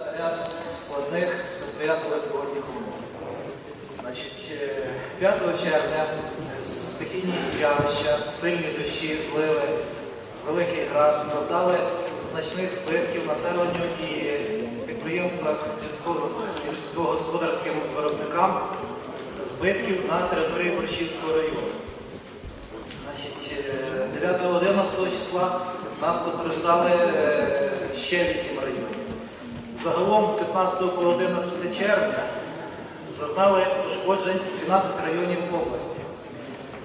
ряд складних несприятливих погодних умов. Значить, е, 5 червня е, стихійні явища, сильні дощі, зливи, великий град завдали значних збитків населенню і підприємствах сільського- сільськогосподарським виробникам збитків на території Борщівського району. Значить, е, 9-11 числа нас постраждали е, ще 8 районів. Загалом з 15 по 11 червня зазнали пошкоджень 12 районів області.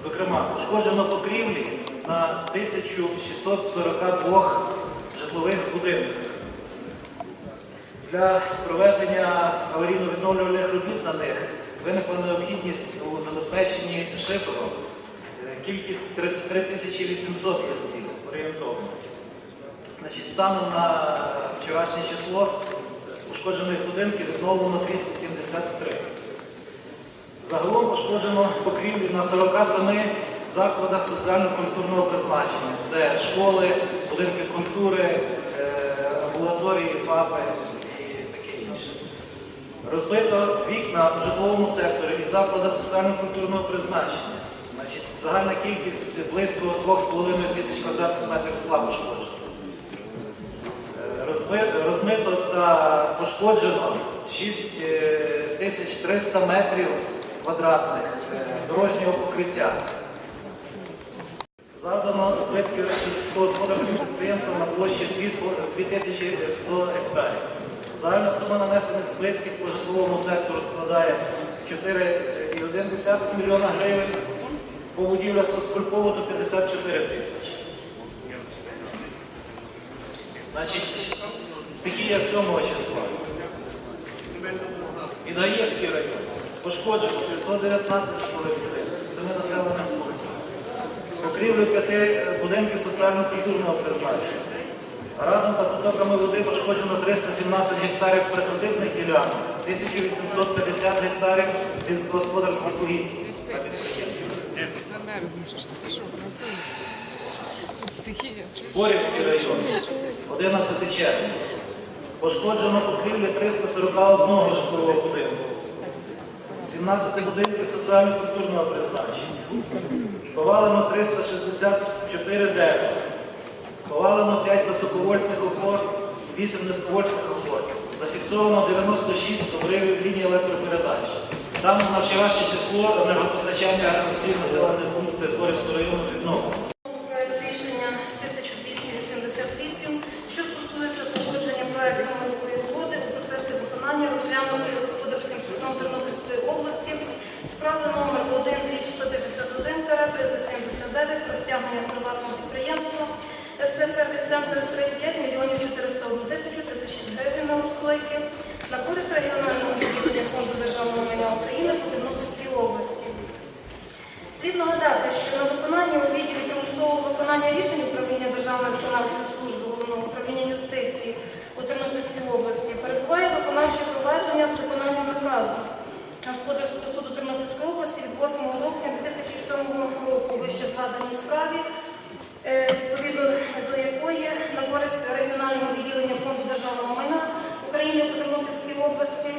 Зокрема, пошкоджено покрівлі на 1642 житлових будинках. Для проведення аварійно-відновлювальних робіт на них виникла необхідність у забезпеченні шифером. Е, Кількість 33 тисячі 800 листів орієнтовно. Станом на вчорашнє число з пошкоджених будинків відновлено 273. Загалом пошкоджено покрівлі на 47 закладах соціально-культурного призначення. Це школи, будинки культури, е, амбулаторії, ФАПи і таке інше. Розбито вікна в житловому секторі і закладах соціально-культурного призначення. Значить, загальна кількість близько 2,5 тисяч квадратних метрів скла пошкоджено. Та пошкоджено 6300 метрів квадратних е, дорожнього покриття. Завдано збитків сільськогосподарським підприємствам на площі 2100 гектарів. Загальна сума нанесених збитків по житловому сектору складає 4,1 мільйона гривень, по будівля соцкультповоду 54 тисячі. Стихія 7 числа. Ідаєвський район. Пошкоджено 519 житлових будинків, 7 населених пунктів. Покрівлю п'яти будинків соціально-культурного призначення. Радом та потоками води пошкоджено 317 гектарів присадибних ділянок, 1850 гектарів сільськогосподарських угідь. Спорівський район, 11 червня. Пошкоджено покрівлі 341 житлового будинку, 17 будинків соціально-культурного призначення. Повалено 364 дерева. Повалено 5 високовольтних опор, 8 низьковольтних опор. Зафіксовано 96 обривів лінії електропередач. Станом на вчорашнє число енергопостачання усіх населених пунктів Зборівського району відновлено. Проект рішення 1288, що стосується погодження проекту мирової угоди у процесі виконання розглянутої господарським судом Тернопільської області справи номер 1 про стягнення з приватного підприємства СССР Центр 5 мільйонів 401 тисячу 36 гривень на устойки на користь регіонального відділення фонду державного майна України по Тернопільській області. Слід нагадати, що на виконанні у відділі примусового виконання рішень управління Державної виконавчої служби головного управління юстиції у Тернопільській області перебуває виконавче провадження з виконання наказу Господарського суду Тернопільської області від 8 жовтня 2007 року вище згаданій справі, е, відповідно до якої на користь регіонального відділення фонду державного майна України по Тернопільській області.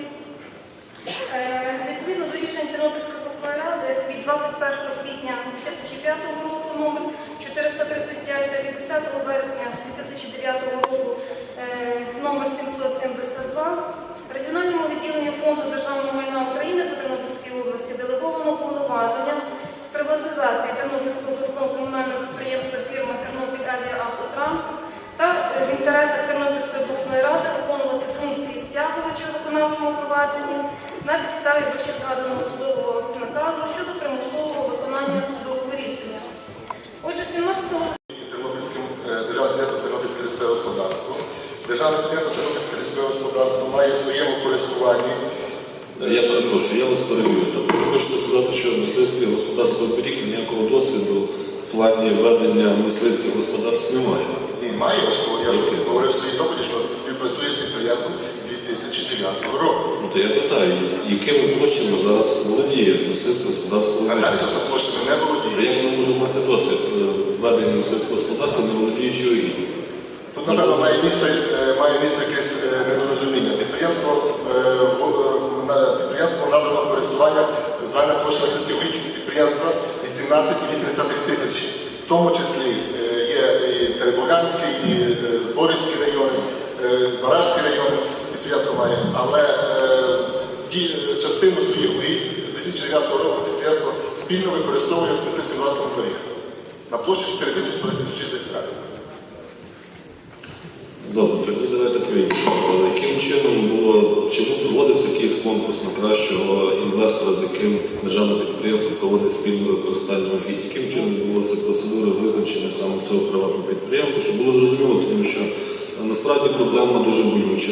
Е, Відповідно до рішень Тернопільської обласної ради від 21 квітня 2005 року номер 435 та від 10 березня 2009 року е, номер 772 регіональному відділенню фонду державного майна України по Тернопільській області делеговано повноваження з приватизації Тернопільського обласного комунального підприємства фірми Тернопіль Авіаавтотранс та в інтересах Тернопільської обласної ради виконувати функції стягувача в виконавчому провадженні на підставі вищезгаданого судового наказу щодо примусового виконання судового рішення. Отже, 17 Тернопільським е, Державне підприємство Тернопільське лісове господарство. Державне підприємство лісове господарство має в своєму користуванні Я перепрошую, я вас перебив. Тобто ви хочете сказати, що мисливське господарство оберіг ніякого досвіду в плані ведення мисливських господарств немає. і має, я ж говорив в своїй доповіді, що 2009 року. Ну то я питаю, якими площами зараз володіє мисливське господарство На оберіг? даний час площами не То володіє. як ми можемо мати досвід е, ведення мисливського господарства, не володіючи угіддям? Тут, напевно, має місце, е, має місце якесь е, недорозуміння. Підприємство, підприємство надано користування загальна площа мисливських угідь підприємства 18,8 тисяч. В тому числі є і Теребовлянський, і Зборівський райони, е, Збаражський район підприємство має, але е, частину своїх угідь з 2009 року підприємство спільно використовує з мисливським власником доріг на площі 4186 гектарів. Добре, тоді давайте по-іншому. Яким чином було, чому проводився якийсь конкурс на кращого інвестора, з яким державне підприємство проводить спільне використання угідь? Яким чином відбулася процедура визначення саме цього приватного підприємства, щоб було зрозуміло, тому що насправді проблема дуже болюча.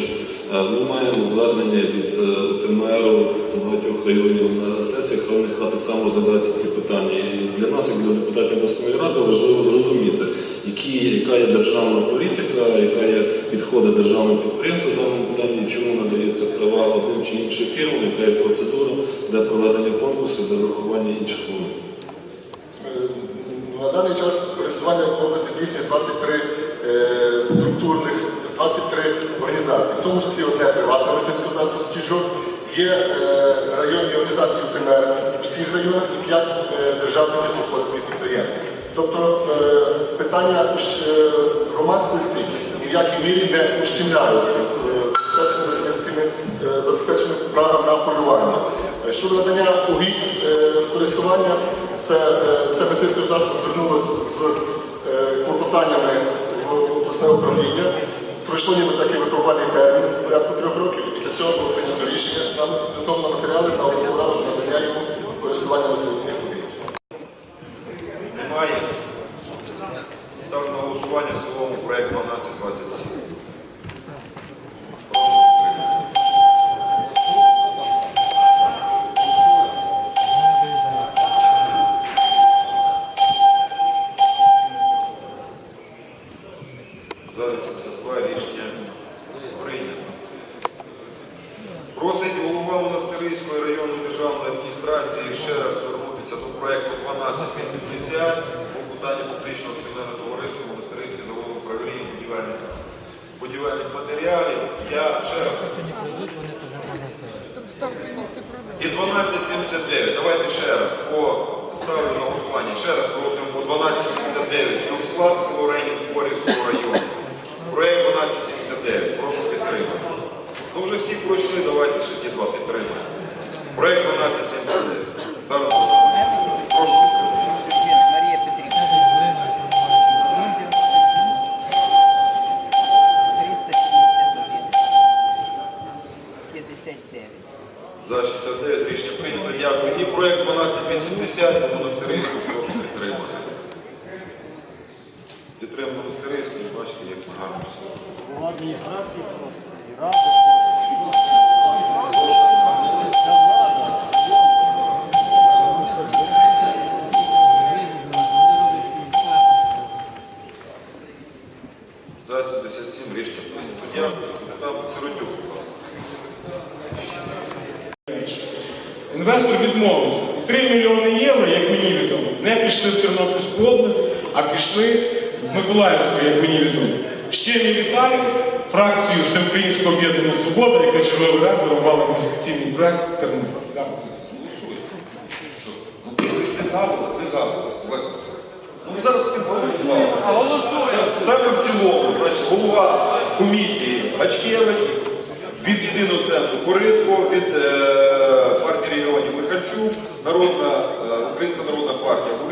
Е, Ми маємо звернення від е, ТМРу з багатьох районів на сесіях районних рад так само розглядаються такі питання. І для нас, як для депутатів обласної ради, важливо зрозуміти, які, яка є державна політика, яка є підходи державного підприємства в даному питанні, чому надається права одним чи іншим фірмам, яка є процедура для проведення конкурсів, для врахування інших умов. Е, На даний час користування в області здійснює 23 е, 23 організації, в тому числі одне приватне мисливське господарство «Стіжок», є е, районні організації ФНР у всіх районах і 5 державних господарських підприємств. Тобто е, питання е, громадськості ні в якій мірі не ущемляються е, е, забезпеченими правом на полювання. Е, Щодо надання угідь е, в користування, це, е, це мисливське господарство звернулося з е, клопотаннями в обласне управління. Пройшло ніби такий випробувальний термін порядку трьох років. Після цього було прийнято рішення нам готові матеріали та обласну раду що надання йому користування мисливських угідь. Немає. Ставлю на голосування в цілому проект 1227. За 82 рішення прийнято. Просить голова Монастирської районної державної адміністрації ще раз звернутися до проекту 1280 по питанню публічного акціонерного товариства Монастирське заводу управління будівельних, будівельних матеріалів. Я ще раз. І 1279. Давайте ще раз по ставлю на голосування. Ще раз просимо по 1279. Юрслав Силоренів Зборівського району. Проект 1279. Прошу підтримати. Ну вже всі пройшли, давайте ще ті два підтримаємо. Проект 1279. За-77 рішення прийнято. Я Сиротюк. Інвестор відмовився. 3 мільйони євро, як мені відомо, не пішли в Тернопільську область, а пішли в Миколаївську, як мені відомо. Ще не вітаю фракцію Всеукраїнського об'єднання Свобода, яка черговий раз зарубала інвестиційний проект Тернопіль. Дякую. Васильович. Ну ви зараз тим голосуємо. Ставлю в цілому. Значить, голова комісії Гачкевич, від єдиного центру Форитко, від е,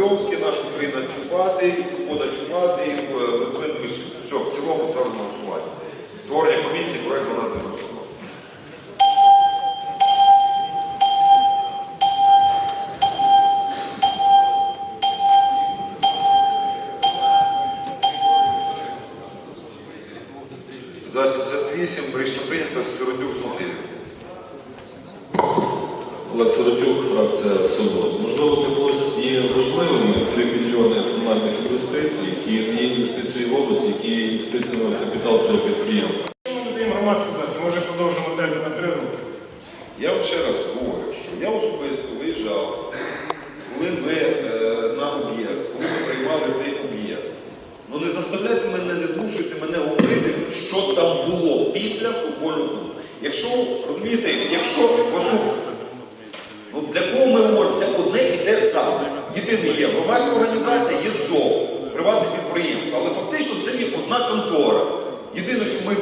партія Гульовський, наш Україна Чубатий, Фода Чубатий, е, Литвин Мисюк. Все, в цілому ставлю на голосування. Створення комісії проект у нас не голосував. За 78 рішення прийнято Сиротюк з мотивів. Олег Соротюк, фракція Свобода. Можливо, для когось є важливими 3 мільйони національних інвестицій, які не є інвестиції в область, які є інвестиціями в капітал цього підприємства. Що ми надаємо громадську організацію? Може продовжимо термін на 3 роки? Я вам ще раз говорю, що я особисто виїжджав, коли ми е, на об'єкт, коли ми приймали цей об'єкт. Ну не заставляйте мене, не змушуйте мене говорити, що там було після футбольного клубу. Якщо, розумієте, якщо послухайте, ну для кого ми говоримо, це одне і те саме. Єдине є громадська організація, є ДЗОВ, приватне підприємство, але фактично це є одна контора. Єдине, що ми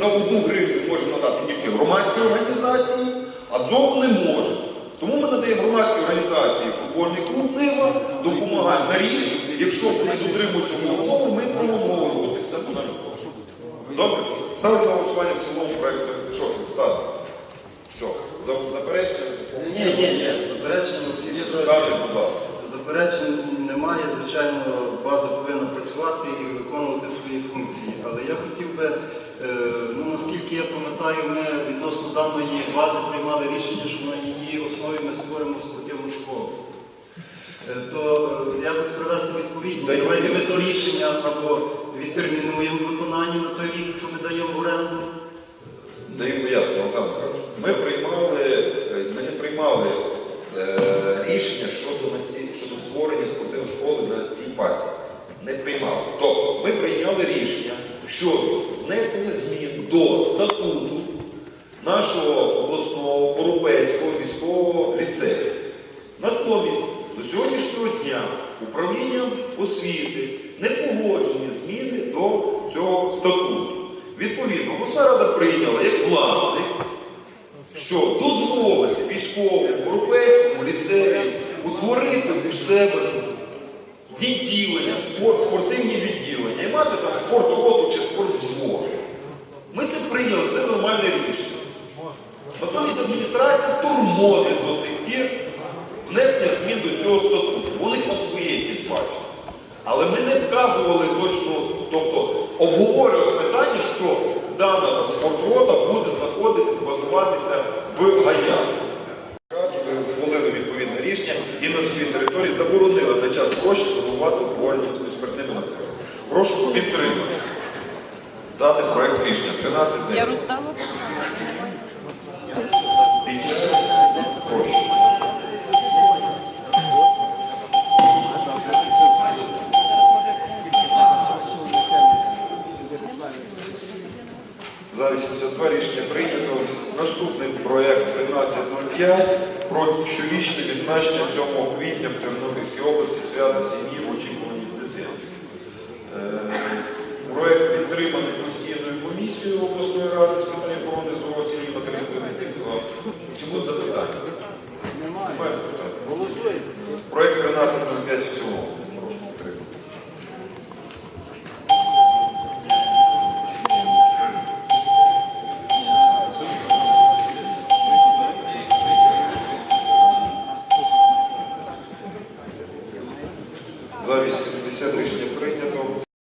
за одну гривню можемо надати тільки громадській організації, а ДЗОВ не може. Тому ми надаємо громадській організації футбольний клуб Нива, допомагаємо на рік. Якщо вони дотримуються умови, ми промовимо. Все буде. Добре? Ставлю на голосування в цілому проєкту. Що ставити? Що? За- Заперечення? Ні, ні, ні, цій Ставте, будь ласка. Заперечень немає. Звичайно, база повинна працювати і виконувати свої функції. Але я хотів би, е, ну наскільки я пам'ятаю, ми відносно даної бази приймали рішення, що на її основі ми створимо спортивну школу. Е, То е, якось привести відповідність. Давайте ми то рішення або відтермінуємо виконання на той рік, що ми даємо в оренду. Даю пояснення, Олександр Михайлович. Ми приймали, ми не приймали е, рішення щодо, на ці, щодо створення спортивної школи на цій базі. Не приймали. Тобто ми прийняли рішення щодо внесення змін до статуту нашого обласного Коропецького військового ліцею. Натомість до сьогоднішнього дня управлінням освіти не погоджені зміни до цього статуту. Відповідно, обласна рада прийняла як власник, що дозволити військовому Коропецькому ліцею утворити у себе відділення, спорт, спортивні відділення і мати там спортроту чи спортвзвод. Ми це прийняли, це нормальне рішення. Натомість адміністрація тормозить до сих пір внесення змін до цього статуту. Вони там своє якісь бачать. Але ми не вказували точно, тобто обговорювалося питання, що дана спортрота